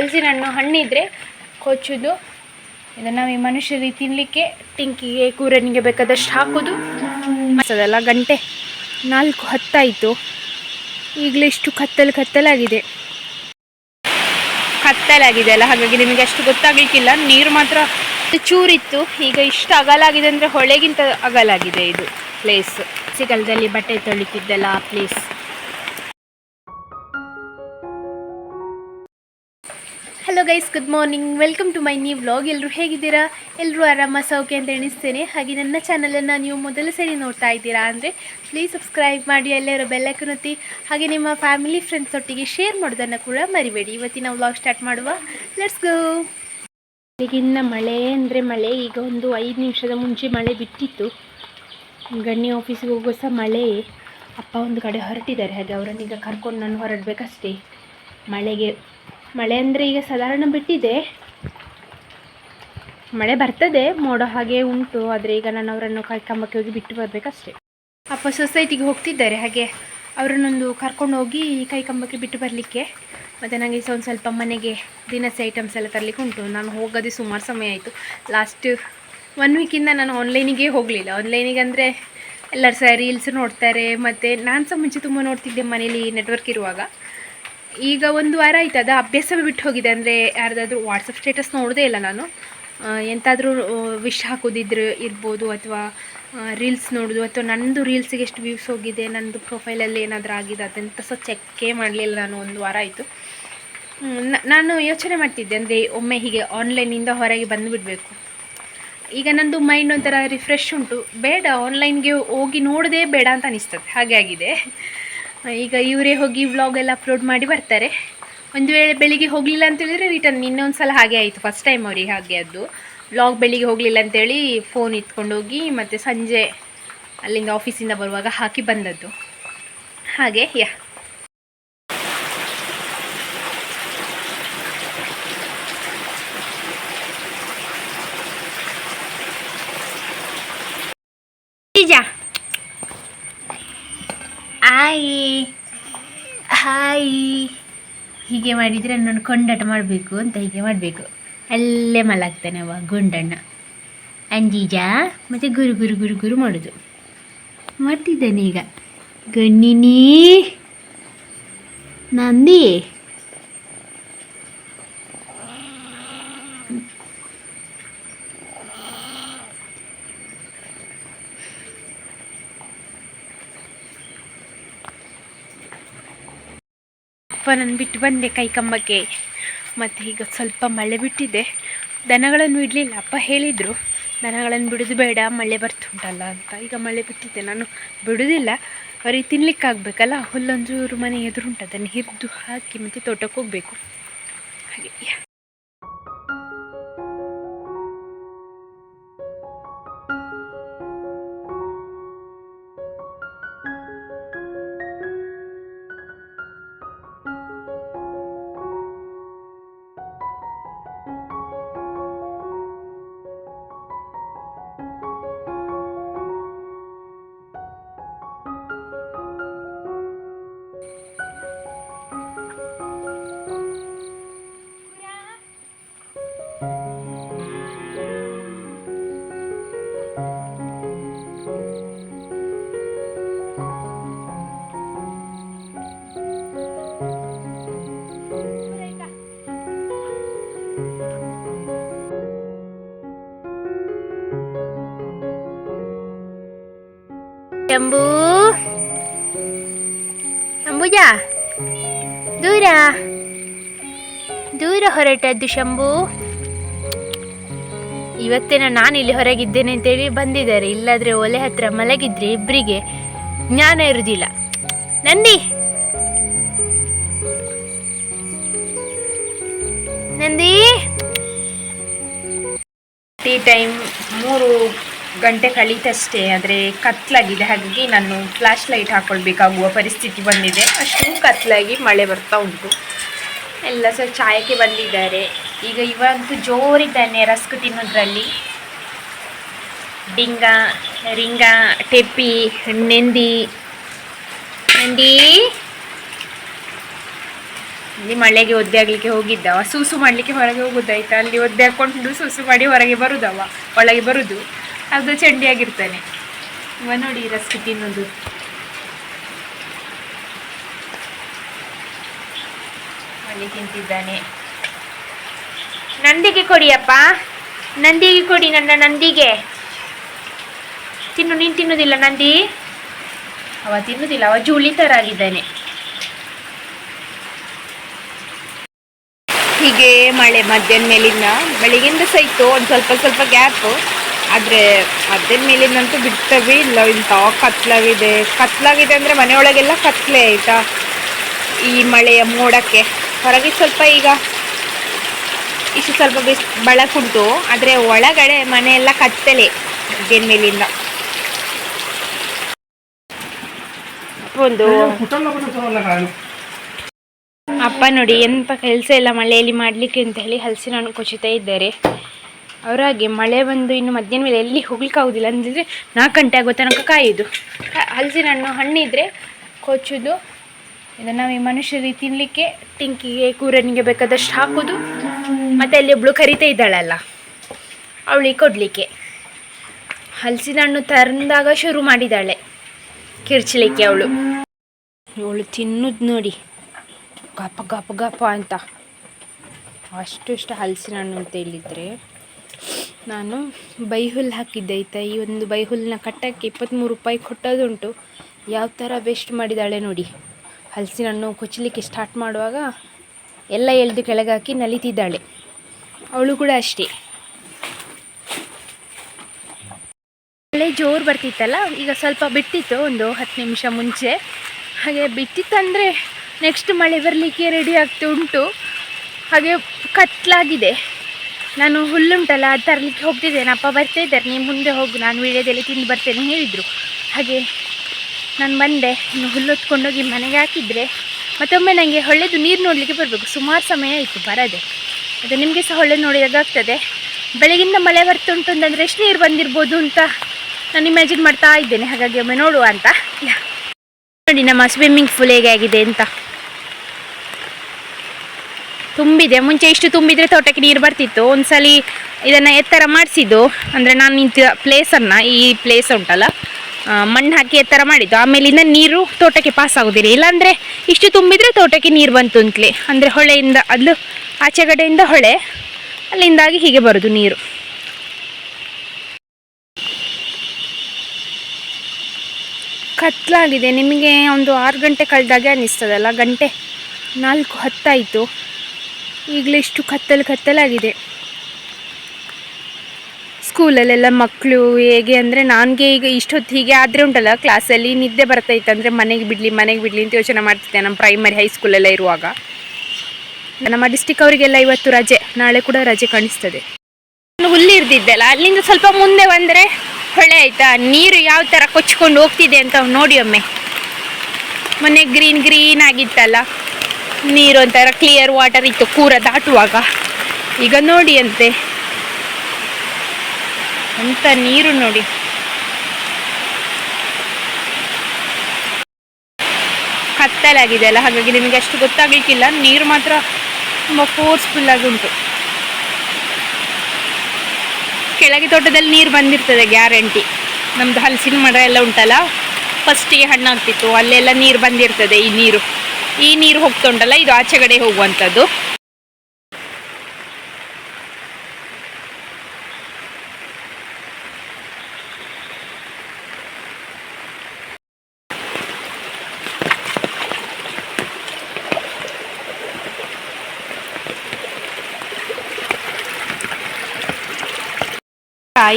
ಹಲಸಿನ ಹಣ್ಣು ಹಣ್ಣಿದ್ರೆ ಕೊಚ್ಚೋದು. ಇದನ್ನು ಈ ಮನುಷ್ಯರಿಗೆ ತಿನ್ನಲಿಕ್ಕೆ ಟಿಂಕಿಗೆ ಕೂರನಿಗೆ ಬೇಕಾದಷ್ಟು ಹಾಕೋದು. ಅದಲ್ಲ ಗಂಟೆ ನಾಲ್ಕು ಹತ್ತಾಯಿತು. ಈಗಲೇ ಇಷ್ಟು ಕತ್ತಲು ಕತ್ತಲಾಗಿದೆ. ಕತ್ತಲಾಗಿದೆ ಅಲ್ಲ, ಹಾಗಾಗಿ ನಿಮಗೆ ಅಷ್ಟು ಗೊತ್ತಾಗಲಿಕ್ಕಿಲ್ಲ. ನೀರು ಮಾತ್ರ ಚೂರಿತ್ತು. ಈಗ ಇಷ್ಟು ಅಗಲಾಗಿದೆ ಅಂದರೆ ಹೊಳೆಗಿಂತ ಅಗಲಾಗಿದೆ ಇದು ಪ್ಲೇಸ್ ಸಿಗಲ್ದಲ್ಲಿ ಬಟ್ಟೆ ತೊಳಿತಿದ್ದಲ್ಲ ಆ place hello guys good morning welcome to my new vlog ಎಲ್ಲರೂ ಹೇಗಿದ್ದೀರಾ? ಎಲ್ಲರೂ ಆರಾಮ, ಸೌಖ್ಯ ಅಂತ ಎಣಿಸ್ತೇನೆ. ಹಾಗೆ ನನ್ನ ಚಾನಲನ್ನು ನೀವು ಮೊದಲ ಸರಿ ನೋಡ್ತಾ ಇದ್ದೀರಾ ಅಂದರೆ ಪ್ಲೀಸ್ ಸಬ್ಸ್ಕ್ರೈಬ್ ಮಾಡಿ ಎಲ್ಲರೂ ಬೆಲ್ಲಕ್ಕೂ ಒತ್ತಿ. ಹಾಗೆ ನಿಮ್ಮ ಫ್ಯಾಮಿಲಿ ಫ್ರೆಂಡ್ಸ್ ಒಟ್ಟಿಗೆ ಶೇರ್ ಮಾಡೋದನ್ನು ಕೂಡ ಮರಿಬೇಡಿ. ಇವತ್ತಿನ ವ್ಲಾಗ್ ಸ್ಟಾರ್ಟ್ ಮಾಡುವ. ಲೆಟ್ಸ್ ಗೋ ಬೆಳಗಿನ ಮಳೆ ಅಂದರೆ ಮಳೆ. ಈಗ ಒಂದು ಐದು ನಿಮಿಷದ ಮುಂಚೆ ಮಳೆ ಬಿಟ್ಟಿತ್ತು. ಗಣ್ಯ ಆಫೀಸಿಗೆ ಹೋಗೋ ಸಹ ಮಳೆ. ಅಪ್ಪ ಒಂದು ಕಡೆ ಹೊರಟಿದ್ದಾರೆ. ಹಾಗೆ ಅವರನ್ನೀಗ ಕರ್ಕೊಂಡು ನಾನು ಹೊರಡಬೇಕಷ್ಟೇ. ಮಳೆಗೆ ಮಳೆ ಅಂದರೆ ಈಗ ಸಾಧಾರಣ ಬಿಟ್ಟಿದೆ. ಮಳೆ ಬರ್ತದೆ, ಮೋಡ ಹಾಗೆ ಉಂಟು, ಆದರೆ ಈಗ ನಾನು ಅವರನ್ನು ಕಾಯ್ಕಂಬಕ್ಕೆ ಹೋಗಿ ಬಿಟ್ಟು ಬರಬೇಕಷ್ಟೇ. ಅಪ್ಪ ಸೊಸೈಟಿಗೆ ಹೋಗ್ತಿದ್ದಾರೆ, ಹಾಗೆ ಅವರನ್ನೊಂದು ಕರ್ಕೊಂಡು ಹೋಗಿ ಕೈಕಂಬಕ್ಕೆ ಬಿಟ್ಟು ಬರಲಿಕ್ಕೆ. ಮತ್ತು ನನಗೆ ಸಹ ಒಂದು ಸ್ವಲ್ಪ ಮನೆಗೆ ದಿನಸಿ ಐಟಮ್ಸ್ ಎಲ್ಲ ತರಲಿಕ್ಕೆ ಉಂಟು. ನಾನು ಹೋಗೋದೇ ಸುಮಾರು ಸಮಯ ಆಯಿತು. ಲಾಸ್ಟ್ ಒನ್ ವೀಕಿಂದ ನಾನು ಆನ್ಲೈನಿಗೆ ಹೋಗಲಿಲ್ಲ. ಆನ್ಲೈನಿಗೆ ಅಂದರೆ ಎಲ್ಲರೂ ಸಹ ರೀಲ್ಸ್ ನೋಡ್ತಾರೆ. ಮತ್ತು ನಾನು ಸಹ ಮುಂಚೆ ತುಂಬ ನೋಡ್ತಿದ್ದೆ ಮನೇಲಿ ನೆಟ್ವರ್ಕ್ ಇರುವಾಗ. ಈಗ ಒಂದು ವಾರ ಆಯ್ತು, ಅದು ಅಭ್ಯಾಸ ಬಿಟ್ಟು ಹೋಗಿದೆ. ಅಂದರೆ ಯಾರ್ದಾದ್ರೂ ವಾಟ್ಸಪ್ ಸ್ಟೇಟಸ್ ನೋಡೋದೇ ಇಲ್ಲ ನಾನು. ಎಂತಾದರೂ ವಿಶ್ ಹಾಕೋದಿದ್ರೆ ಇರ್ಬೋದು ಅಥವಾ ರೀಲ್ಸ್ ನೋಡೋದು ಅಥವಾ ನನ್ನದು ರೀಲ್ಸಿಗೆ ಎಷ್ಟು ವ್ಯೂಸ್ ಹೋಗಿದೆ ನನ್ನದು ಪ್ರೊಫೈಲಲ್ಲಿ ಏನಾದರೂ ಆಗಿದೆ, ಅದಂತ ಸಹ ಚೆಕ್ಕೇ ಮಾಡಲಿಲ್ಲ ನಾನು, ಒಂದು ವಾರ ಆಯಿತು. ನಾನು ಯೋಚನೆ ಮಾಡ್ತಿದ್ದೆ, ಅಂದರೆ ಒಮ್ಮೆ ಹೀಗೆ ಆನ್ಲೈನಿಂದ ಹೊರಗೆ ಬಂದುಬಿಡಬೇಕು. ಈಗ ನಂದು ಮೈಂಡ್ ಒಂಥರ ರಿಫ್ರೆಶ್ ಉಂಟು. ಬೇಡ ಆನ್ಲೈನ್ಗೆ ಹೋಗಿ ನೋಡೋದೇ ಬೇಡ ಅಂತ ಅನಿಸ್ತದೆ. ಹಾಗೆ ಆಗಿದೆ. ಈಗ ಇವರೇ ಹೋಗಿ ವ್ಲಾಗ್ ಎಲ್ಲ ಅಪ್ಲೋಡ್ ಮಾಡಿ ಬರ್ತಾರೆ. ಒಂದು ವೇಳೆ ಬೆಳಿಗ್ಗೆ ಹೋಗಲಿಲ್ಲ ಅಂತ ಹೇಳಿದ್ರೆ ರಿಟರ್ನ್ ಇನ್ನೊಂದು ಸಲ ಹಾಗೆ ಆಯಿತು ಫಸ್ಟ್ ಟೈಮ್ ಅವ್ರಿಗೆ ಹಾಗೆ ಅದು. ವ್ಲಾಗ್ ಬೆಳಿಗ್ಗೆ ಹೋಗಲಿಲ್ಲ ಅಂತೇಳಿ ಫೋನ್ ಇಟ್ಕೊಂಡು ಹೋಗಿ ಮತ್ತು ಸಂಜೆ ಅಲ್ಲಿಂದ ಆಫೀಸಿಂದ ಬರುವಾಗ ಹಾಕಿ ಬಂದದ್ದು. ಹಾಗೆ, ಯಾ. ಆಯಿ ಹಾಯ್ ಹೀಗೆ ಮಾಡಿದರೆ ನಾನು ಕೊಂಡಾಟ ಮಾಡಬೇಕು ಅಂತ ಹೀಗೆ ಮಾಡಬೇಕು. ಅಲ್ಲೇ ಮಲಗ್ತಾನೆ ಅವ ಗುಂಡಣ್ಣ. ಅಂಜೀಜ ಮತ್ತು ಗುರು ಗುರು ಗುರು ಗುರು ಮಾಡೋದು. ಮಾಡ್ತಿದ್ದಾನೆ ಈಗ. ಗಣ್ಣಿನಿ ನಂದಿ ಅಪ್ಪ ಬಿಟ್ಟು ಬಂದೆ ಕೈ ಕಂಬಕ್ಕೆ ಮತ್ತು ಈಗ ಸ್ವಲ್ಪ ಮಳೆ ಬಿಟ್ಟಿದೆ. ದನಗಳನ್ನು ಇಡಲಿಲ್ಲ. ಅಪ್ಪ ಹೇಳಿದರು, ದನಗಳನ್ನು ಬಿಡೋದು ಬೇಡ, ಮಳೆ ಬರ್ತುಂಟಲ್ಲ ಅಂತ. ಈಗ ಮಳೆ ಬಿಟ್ಟಿದ್ದೆ ನಾನು ಬಿಡೋದಿಲ್ಲ. ಅವರಿಗೆ ತಿನ್ನಲಿಕ್ಕಾಗಬೇಕಲ್ಲ ಹುಲ್ಲೊಂಚೂರು ಮನೆ ಎದುರುಂಟು, ಅದನ್ನು ಹಿರಿದು ಹಾಕಿ ಮತ್ತು ತೋಟಕ್ಕೆ ಹೋಗಬೇಕು. ಶಂಭು ಶಂಭುಜ ದೂರ ದೂರ ಹೊರಟದ್ದು ಶಂಭು ಇವತ್ತೇನ ನಾನು ಇಲ್ಲಿ ಹೊರಗಿದ್ದೇನೆ ಅಂತೇಳಿ ಬಂದಿದ್ದಾರೆ ಇಲ್ಲಾದ್ರೆ ಒಲೆ ಹತ್ರ ಮಲಗಿದ್ರೆ ಇಬ್ಬರಿಗೆ ಜ್ಞಾನ ಇರುವುದಿಲ್ಲ ನಂದಿ ನಂದಿ ಟೀ ಟೈಮ್ ಗಂಟೆ ಕಳೀತಷ್ಟೇ, ಆದರೆ ಕತ್ಲಾಗಿದೆ. ಹಾಗಾಗಿ ನಾನು ಫ್ಲ್ಯಾಶ್ ಲೈಟ್ ಹಾಕ್ಕೊಳ್ಬೇಕಾಗುವ ಪರಿಸ್ಥಿತಿ ಬಂದಿದೆ. ಅಷ್ಟು ಕತ್ಲಾಗಿ ಮಳೆ ಬರ್ತಾ ಉಂಟು. ಎಲ್ಲ ಸಹ ಚಾಯಕ್ಕೆ ಬಂದಿದ್ದಾರೆ. ಈಗ ಇವಂತೂ ಜೋರಿದ್ದಾನೆ ರಸ್ಕ್ ತಿನ್ನೋದ್ರಲ್ಲಿ. ಡಿಂಗ, ರಿಂಗ, ಟೆಪ್ಪಿ, ನೆಂದಿ. ನೆಂದಿ! ಇಲ್ಲಿ ಮಳೆಗೆ ಒದ್ದೆ ಆಗ್ಲಿಕ್ಕೆ ಹೋಗಿದ್ದವ. ಸೂಸು ಮಾಡಲಿಕ್ಕೆ ಹೊರಗೆ ಹೋಗುದಾಯ್ತಾ? ಅಲ್ಲಿ ಒದ್ದೆ ಹಾಕೊಂಡು ಸೂಸು ಮಾಡಿ ಹೊರಗೆ ಬರುದವ? ಒಳಗೆ ಬರುದು? ಅದು ಚಂಡಿಯಾಗಿರ್ತಾನೆ. ಇವ ನೋಡಿ ರಸ್ತೆ ತಿನ್ನೋದು ಅಲ್ಲಿ ತಿಂತಿದ್ದಾನೆ. ನಂದಿಗೆ ಕೊಡಿಯಪ್ಪ ನಂದಿಗೆ ಕೊಡಿ ನನ್ನ ನಂದಿಗೆ. ತಿನ್ನು, ನೀನು ತಿನ್ನೋದಿಲ್ಲ ನಂದಿ? ಅವ ತಿನ್ನುವುದಿಲ್ಲ ಅವ ಜೂಲಿ ಥರ ಆಗಿದ್ದಾನೆ ಹೀಗೆ ಮಳೆ ಮಧ್ಯಾಹ್ನ ಮೇಲಿಂದ ಬೆಳಿಗ್ಗೆಯಿಂದ ಸಹ ಇತ್ತು ಒಂದು ಸ್ವಲ್ಪ ಸ್ವಲ್ಪ ಗ್ಯಾಪು ಆದರೆ ಅದ್ರ ಮೇಲಿಂದಂತೂ ಬಿಡ್ತವೆ ಇಲ್ಲ ಇಂಥ ಕತ್ಲಾಗಿದೆ. ಕತ್ಲಾಗಿದೆ ಅಂದರೆ ಮನೆಯೊಳಗೆಲ್ಲ ಕತ್ಲೆ ಆಯಿತಾ? ಈ ಮಳೆಯ ಮೋಡಕ್ಕೆ. ಹೊರಗೆ ಸ್ವಲ್ಪ ಈಗ ಇಷ್ಟು ಸ್ವಲ್ಪ ಬಿಸ್ ಬೆಳಕುಂಟು ಆದರೆ ಒಳಗಡೆ ಮನೆಯೆಲ್ಲ ಕತ್ತಲೆ ಮೇಲಿಂದ. ಒಂದು ಅಪ್ಪ ನೋಡಿ ಎಂತ ಕೆಲಸ ಇಲ್ಲ ಮಳೆಯಲ್ಲಿ ಮಾಡಲಿಕ್ಕೆ ಅಂತ ಹೇಳಿ ಹಲಸಿನ ಹಣ್ಣು ಕೊಚ್ಚುತ್ತಾ ಇದ್ದಾರೆ. ಅವರಾಗೆ ಮಳೆ ಬಂದು ಇನ್ನು ಮಧ್ಯಾಹ್ನ ಮೇಲೆ ಎಲ್ಲಿ ಹೋಗ್ಲಿಕ್ಕೆ ಆಗೋದಿಲ್ಲ. ಅಂದಿದ್ರೆ ನಾಲ್ಕು ಗಂಟೆ ಆಗೋ ತನಕ ಕಾಯೋದು. ಹಲಸಿನ ಹಣ್ಣು, ಹಣ್ಣಿದ್ರೆ ಕೊಚ್ಚುದು. ಇದನ್ನು ನಾವು ಈ ಮನುಷ್ಯರಿಗೆ ತಿನ್ನಲಿಕ್ಕೆ ಟಿಂಕಿಗೆ ಕೂರನಿಗೆ ಬೇಕಾದಷ್ಟು ಹಾಕೋದು. ಮತ್ತು ಅಲ್ಲಿ ಒಬ್ಳು ಕರಿತಾ ಇದ್ದಾಳಲ್ಲ, ಅವಳಿಗೆ ಕೊಡಲಿಕ್ಕೆ. ಹಲಸಿನ ಹಣ್ಣು ತರಂದಾಗ ಶುರು ಮಾಡಿದ್ದಾಳೆ, ಕಿರ್ಚಲಿಕ್ಕೆ ಅವಳು. ಅವಳು ತಿನ್ನೋದು ನೋಡಿ. ಗಪ ಗಪ ಗಪ ಅಂತ. ಅಷ್ಟು ಇಷ್ಟ ಹಲಸಿನ ಹಣ್ಣು ಅಂತ ಹೇಳಿದರೆ ನಾನು ಬೈಹುಲ್ ಹಾಕಿದ್ದೆ ಆಯ್ತಾ. ಈ ಒಂದು ಬೈಹುಲ್ನ ಕಟ್ಟಕ್ಕೆ ಇಪ್ಪತ್ತ್ಮೂರು ರೂಪಾಯಿ ಕೊಟ್ಟದುಂಟು ಯಾವ ಥರ ವೇಸ್ಟ್ ಮಾಡಿದ್ದಾಳೆ ನೋಡಿ. ಹಲಸಿನ ಹಣ್ಣು ಕೊಚ್ಚಲಿಕ್ಕೆ ಸ್ಟಾರ್ಟ್ ಮಾಡುವಾಗ ಎಲ್ಲ ಎಳೆದು ಕೆಳಗಾಕಿ ನಲಿತಿದ್ದಾಳೆ. ಅವಳು ಕೂಡ ಅಷ್ಟೇ. ಮಳೆ ಜೋರು ಬರ್ತಿತ್ತಲ್ಲ, ಈಗ ಸ್ವಲ್ಪ ಬಿಟ್ಟಿತ್ತು ಒಂದು ಹತ್ತು ನಿಮಿಷ ಮುಂಚೆ. ಹಾಗೆ ಬಿಟ್ಟಿತ್ತಂದರೆ ನೆಕ್ಸ್ಟ್ ಮಳೆ ಬರಲಿಕ್ಕೆ ರೆಡಿ ಆಗ್ತಾ ಉಂಟು. ಹಾಗೆ ಕತ್ಲಾಗಿದೆ. ನಾನು ಹುಲ್ಲುಂಟಲ್ಲ, ಅದು ತರಲಿಕ್ಕೆ ಹೋಗ್ತಿದ್ದೇನೆ. ಅಪ್ಪ ಬರ್ತಾ ಇದ್ದಾರೆ. ನೀವು ಮುಂದೆ ಹೋಗು. ನಾನು ವೀಳ್ಯದೆಲೆ ತಿಂದು ಬರ್ತೇನೆ ಹೇಳಿದರು. ಹಾಗೆ ನಾನು ಬಂದೆ. ಇನ್ನು ಹುಲ್ಲು ಹೊತ್ಕೊಂಡೋಗಿ ಮನೆಗೆ ಹಾಕಿದರೆ ಮತ್ತೊಮ್ಮೆ ನನಗೆ ಹೊಳ್ಳೆದು ನೀರು ನೋಡಲಿಕ್ಕೆ ಬರಬೇಕು. ಸುಮಾರು ಸಮಯ ಆಯಿತು ಬರದೆ. ಅದು ನಿಮಗೆ ಸಹ ಹೊಳ್ಳೆ ನೋಡಿದಾಗ್ತದೆ ಬೆಳಗಿಂದ ಮಳೆ ಬರ್ತುಂಟು ಅಂತಂದರೆ ಎಷ್ಟು ನೀರು ಬಂದಿರ್ಬೋದು ಅಂತ ನಾನು ಇಮ್ಯಾಜಿನ್ ಮಾಡ್ತಾ ಇದ್ದೇನೆ. ಹಾಗಾಗಿ ಒಮ್ಮೆ ನೋಡುವ ಅಂತ. ನೋಡಿ, ನಮ್ಮ ಸ್ವಿಮ್ಮಿಂಗ್ ಪೂಲ್ ಹೇಗೆ ಆಗಿದೆ ಅಂತ. ತುಂಬಿದೆ. ಮುಂಚೆ ಇಷ್ಟು ತುಂಬಿದರೆ ತೋಟಕ್ಕೆ ನೀರು ಬರ್ತಿತ್ತು. ಒಂದ್ಸಲಿ ಇದನ್ನು ಎತ್ತರ ಮಾಡಿಸಿದ್ದು. ಅಂದರೆ ನಾನು ನಿಂತ ಪ್ಲೇಸನ್ನು ಈ ಪ್ಲೇಸ್ ಉಂಟಲ್ಲ ಮಣ್ಣು ಹಾಕಿ ಎತ್ತರ ಮಾಡಿದ್ದು. ಆಮೇಲಿಂದ ನೀರು ತೋಟಕ್ಕೆ ಪಾಸ್ ಆಗೋದಿಲ್ಲ. ಇಲ್ಲಾಂದರೆ ಇಷ್ಟು ತುಂಬಿದರೆ ತೋಟಕ್ಕೆ ನೀರು ಬಂತು ಅಂತಲೇ. ಅಂದರೆ ಹೊಳೆಯಿಂದ, ಅದು ಆಚೆ ಕಡೆಯಿಂದ ಹೊಳೆ, ಅಲ್ಲಿಂದಾಗಿ ಹೀಗೆ ಬರೋದು ನೀರು. ಕತ್ಲಾಗಿದೆ. ನಿಮಗೆ ಒಂದು ಆರು ಗಂಟೆ ಕಳೆದಾಗೆ ಅನ್ನಿಸ್ತದಲ್ಲ, ಗಂಟೆ ನಾಲ್ಕು ಹತ್ತಾಯಿತು. ಈಗಲೇ ಇಷ್ಟು ಕತ್ತಲು ಕತ್ತಲಾಗಿದೆ. ಸ್ಕೂಲಲ್ಲೆಲ್ಲ ಮಕ್ಕಳು ಹೇಗೆ ಅಂದರೆ ನನಗೆ ಈಗ ಇಷ್ಟೊತ್ತು ಹೀಗೆ ಆದರೆ ಉಂಟಲ್ಲ, ಕ್ಲಾಸಲ್ಲಿ ನಿದ್ದೆ ಬರ್ತಾಯಿತ್ತು ಅಂದರೆ ಮನೆಗೆ ಬಿಡಲಿ ಮನೆಗೆ ಬಿಡಲಿ ಅಂತ ಯೋಚನೆ ಮಾಡ್ತಿದ್ದೆ ನಮ್ಮ ಪ್ರೈಮರಿ ಹೈಸ್ಕೂಲೆಲ್ಲ ಇರುವಾಗ. ನಮ್ಮ ಡಿಸ್ಟಿಕ್ ಅವರಿಗೆಲ್ಲ ಇವತ್ತು ರಜೆ, ನಾಳೆ ಕೂಡ ರಜೆ ಕಾಣಿಸ್ತದೆ. ನಾನು ಹುಲ್ಲು ಇರ್ದಿದ್ದಲ್ಲ ಅಲ್ಲಿಂದ ಸ್ವಲ್ಪ ಮುಂದೆ ಬಂದರೆ ಹೊಳೆ ಆಯ್ತಾ, ನೀರು ಯಾವ ಥರ ಕೊಚ್ಕೊಂಡು ಹೋಗ್ತಿದೆ ಅಂತ ನೋಡಿ ಒಮ್ಮೆ. ಮೊನ್ನೆ ಗ್ರೀನ್ ಗ್ರೀನ್ ಆಗಿತ್ತಲ್ಲ. ನೀರು ಒಂಥರ ಕ್ಲಿಯರ್ ವಾಟರ್ ಇತ್ತು, ಕೂರ ದಾಟುವಾಗ. ಈಗ ನೋಡಿ ಅಂತೆ. ಅಂತ ನೀರು ನೋಡಿ. ಕತ್ತಲಾಗಿದೆ ಅಲ್ಲ, ಹಾಗಾಗಿ ನಿಮಗೆ ಅಷ್ಟು ಗೊತ್ತಾಗ್ಲಿಕ್ಕಿಲ್ಲ. ನೀರು ಮಾತ್ರ ತುಂಬ ಫೋರ್ಸ್ಫುಲ್ ಆಗಿ ಉಂಟು. ಕೆಳಗೆ ತೋಟದಲ್ಲಿ ನೀರು ಬಂದಿರ್ತದೆ ಗ್ಯಾರಂಟಿ ನಮ್ದು ಹಲಸಿನ ಮರ ಎಲ್ಲ ಉಂಟಲ್ಲ ಫಸ್ಟಿಗೆ ಹಣ್ಣಾಗ್ತಿತ್ತು. ಅಲ್ಲೆಲ್ಲ ನೀರು ಬಂದಿರ್ತದೆ, ಈ ನೀರು. ಈ ನೀರು ಹೋಗ್ತಾ ಉಂಟಲ್ಲ ಇದು ಆಚೆಗಡೆ ಹೋಗುವಂಥದ್ದು.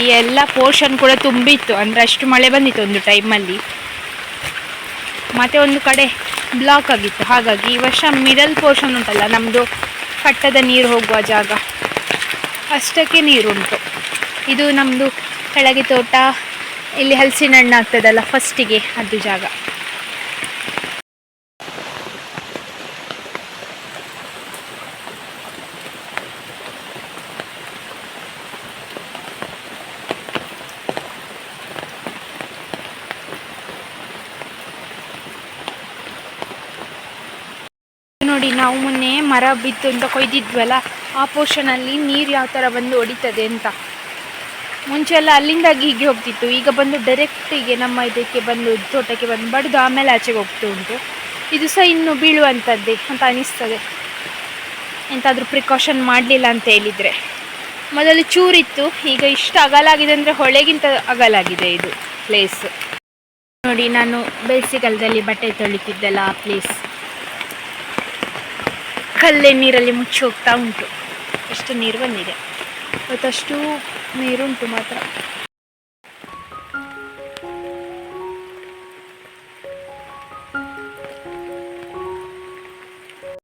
ಈ ಎಲ್ಲ ಪೋರ್ಷನ್ ಕೂಡ ತುಂಬಿತ್ತು, ಅಂದರೆ ಅಷ್ಟು ಮಳೆ ಬಂದಿತ್ತು ಒಂದು ಟೈಮಲ್ಲಿ ಮತ್ತೆ ಒಂದು ಕಡೆ ಬ್ಲಾಕ್ ಆಗಿತ್ತು. ಹಾಗಾಗಿ ಈ ವರ್ಷ ಮಿಡಲ್ ಪೋರ್ಷನ್ ಉಂಟಲ್ಲ ನಮ್ಮದು ಕಟ್ಟದ ನೀರು ಹೋಗುವ ಜಾಗ. ಅಷ್ಟಕ್ಕೆ ನೀರುಂಟು. ಇದು ನಮ್ಮದು ಕೆಳಗೆ ತೋಟ, ಇಲ್ಲಿ ಹಲಸಿನ ಹಣ್ಣು ಆಗ್ತದಲ್ಲ ಫಸ್ಟಿಗೆ ಅದು ಜಾಗ. ನೋಡಿ, ನಾವು ಮೊನ್ನೆ ಮರ ಬಿತ್ತು ಅಂತ ಕೊಯ್ದಿದ್ವಲ್ಲ, ಆ ಪೋರ್ಷನಲ್ಲಿ ನೀರು ಯಾವ ಥರ ಬಂದು ಹೊಡಿತದೆ ಅಂತ. ಮುಂಚೆ ಎಲ್ಲ ಅಲ್ಲಿಂದ ಹೀಗೆ ಹೋಗ್ತಿತ್ತು. ಈಗ ಬಂದು ಡೈರೆಕ್ಟಿಗೆ ನಮ್ಮ ಇದಕ್ಕೆ ಬಂದು, ತೋಟಕ್ಕೆ ಬಂದು ಬಡಿದು ಆಮೇಲೆ ಆಚೆಗೆ ಹೋಗ್ತಾ ಉಂಟು. ಇದು ಸಹ ಇನ್ನು ಬೀಳುವಂಥದ್ದೇ ಅಂತ ಅನಿಸ್ತದೆ. ಎಂತಾದರೂ ಪ್ರಿಕಾಷನ್ ಮಾಡಲಿಲ್ಲ ಅಂತ ಹೇಳಿದರೆ. ಮೊದಲು ಚೂರಿತ್ತು. ಈಗ ಇಷ್ಟು ಅಗಲಾಗಿದೆ ಅಂದರೆ ಹೊಳೆಗಿಂತ ಅಗಲಾಗಿದೆ ಇದು ಪ್ಲೇಸ್ ನೋಡಿ, ನಾನು ಬೇಸಿಗೆಗಾಲದಲ್ಲಿ ಬಟ್ಟೆ ತೊಳಿತಿದ್ದೆಲ್ಲ ಆ ಪ್ಲೇಸ್ ಕಲ್ಲೇ ನೀರಲ್ಲಿ ಮುಚ್ಚಿ ಹೋಗ್ತಾ ಉಂಟು. ಅಷ್ಟು ನೀರು ಬಂದಿದೆ. ಮತ್ತಷ್ಟು ನೀರುಂಟು ಮಾತ್ರ.